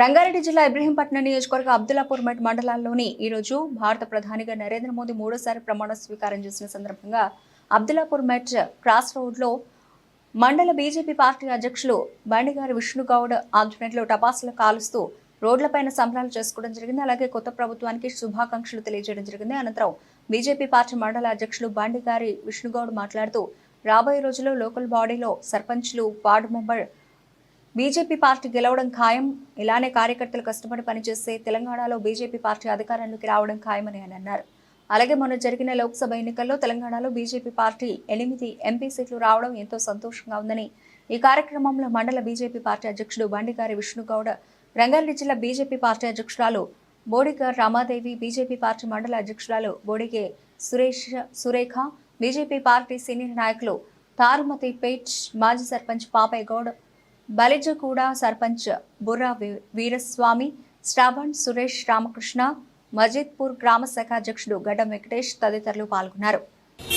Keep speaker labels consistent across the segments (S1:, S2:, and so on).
S1: రంగారెడ్డి జిల్లా ఇబ్రహీంపట్నం నియోజకవర్గ అబ్దుల్లాపూర్ మెట్ మండలాల్లోని ఈరోజు భారత ప్రధానిగా నరేంద్ర మోదీ మూడోసారి ప్రమాణ స్వీకారం చేసిన సందర్భంగా అబ్దుల్లాపూర్ మెట్ క్రాస్ రోడ్లో మండల బీజేపీ పార్టీ అధ్యక్షులు బండిగారి విష్ణుగౌడ్ ఆధ్వర్యంలో టపాసులు కాలుస్తూ రోడ్లపైన సంబరాలు చేసుకోవడం జరిగింది. అలాగే కొత్త ప్రభుత్వానికి శుభాకాంక్షలు తెలియజేయడం జరిగింది. అనంతరం బీజేపీ పార్టీ మండల అధ్యక్షులు బండిగారి విష్ణుగౌడ్ మాట్లాడుతూ రాబోయే రోజుల్లో లోకల్ బాడీలో సర్పంచ్లు వార్డు మెంబర్ బీజేపీ పార్టీ గెలవడం ఖాయం ఇలానే కార్యకర్తలు కష్టపడి పనిచేస్తే తెలంగాణలో బీజేపీ పార్టీ అధికారంలోకి రావడం ఖాయమని ఆయన అన్నారు. అలాగే మొన్న జరిగిన లోక్సభ ఎన్నికల్లో తెలంగాణలో బీజేపీ పార్టీ ఎనిమిది ఎంపీ సీట్లు రావడం ఎంతో సంతోషంగా ఉందని ఈ కార్యక్రమంలో మండల బీజేపీ పార్టీ అధ్యక్షుడు బండిగారి విష్ణుగౌడ రంగారెడ్డి జిల్లా బీజేపీ పార్టీ అధ్యక్షురాలు బోడిగారు రామాదేవి బీజేపీ పార్టీ మండల అధ్యక్షురాలు Bodige Suresh Surekha BJP party senior నాయకులు తారుమతి పేట్ మాజీ సర్పంచ్ పాపయ్య గౌడ్ బలిజగూడ సర్పంచ్ బుర్రా వీ- వీరస్వామి శ్రావణ్ సురేష్ రామకృష్ణ మజీద్పూర్ గ్రామ శాఖ అధ్యక్షుడు గడ్డం వెంకటేష్ తదితరులు పాల్గొన్నారు.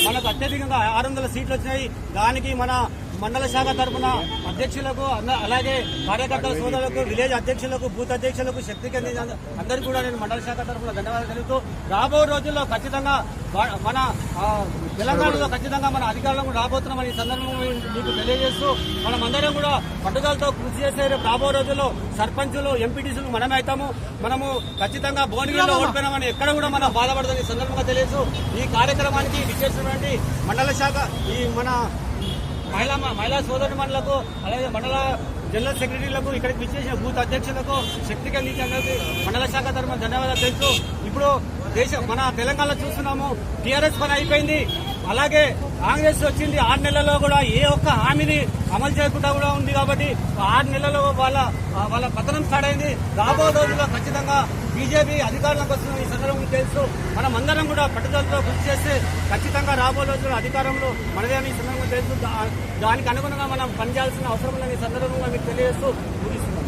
S2: మనకు అత్యధికంగా ఆరు వందల సీట్లు వచ్చినాయి. దానికి మన మండల శాఖ తరఫున అధ్యక్షులకు అలాగే కార్యకర్తల సోదరులకు విలేజ్ అధ్యక్షులకు బూత్ అధ్యక్షులకు శక్తి కేంద్ర అందరికీ కూడా నేను మండల శాఖ తరఫున ధన్యవాదాలు తెలుపుతూ రాబో రోజుల్లో ఖచ్చితంగా మన తెలంగాణలో ఖచ్చితంగా మన అధికారంలో రాబోతున్నామని ఈ సందర్భంగా మీకు తెలియజేస్తూ మనమందరం కూడా పట్టుదలతో కృషి చేసే రేపు రాబో రోజుల్లో సర్పంచులు ఎంపీటీసీలు మనమే అవుతాము మనము ఖచ్చితంగా భువనగిరిలో ఓడిపోయినామని ఎక్కడ కూడా మనం బాధపడదని సందర్భంగా తెలియజేస్తూ ఈ కార్యక్రమానికి విశేషమైనటువంటి మండల శాఖ ఈ మన మహిళా మహిళా సోదరు మండలకు అలాగే మండల జనరల్ సెక్రటరీలకు ఇక్కడికి విచ్చేసిన బూత్ అధ్యక్షులకు శక్తి కలిగించడానికి మండల శాఖ తరఫున ధన్యవాదాలు తెలుసు ఇప్పుడు దేశం మన తెలంగాణలో చూస్తున్నాము. టీఆర్ఎస్ పని అయిపోయింది. అలాగే కాంగ్రెస్ వచ్చింది ఆరు నెలల్లో కూడా ఏ ఒక్క హామీని అమలు చేయకుండా కూడా ఉంది కాబట్టి ఆరు నెలల్లో వాళ్ళ వాళ్ళ పతనం స్టార్ట్ అయింది. రాబో రోజుల్లో ఖచ్చితంగా బీజేపీ అధికారంలోకి వస్తున్న ఈ సందర్భం తెలుసు మనం అందరం కూడా పట్టుదలతో కృషి చేస్తే ఖచ్చితంగా రాబో రోజుల్లో అధికారంలో మనదే అని ఈ సందర్భంగా తెలుసు దానికి అనుగుణంగా మనం పనిచేయాల్సిన అవసరం ఉందని సందర్భంగా మీకు తెలియజేస్తూ ముగిస్తున్నాం.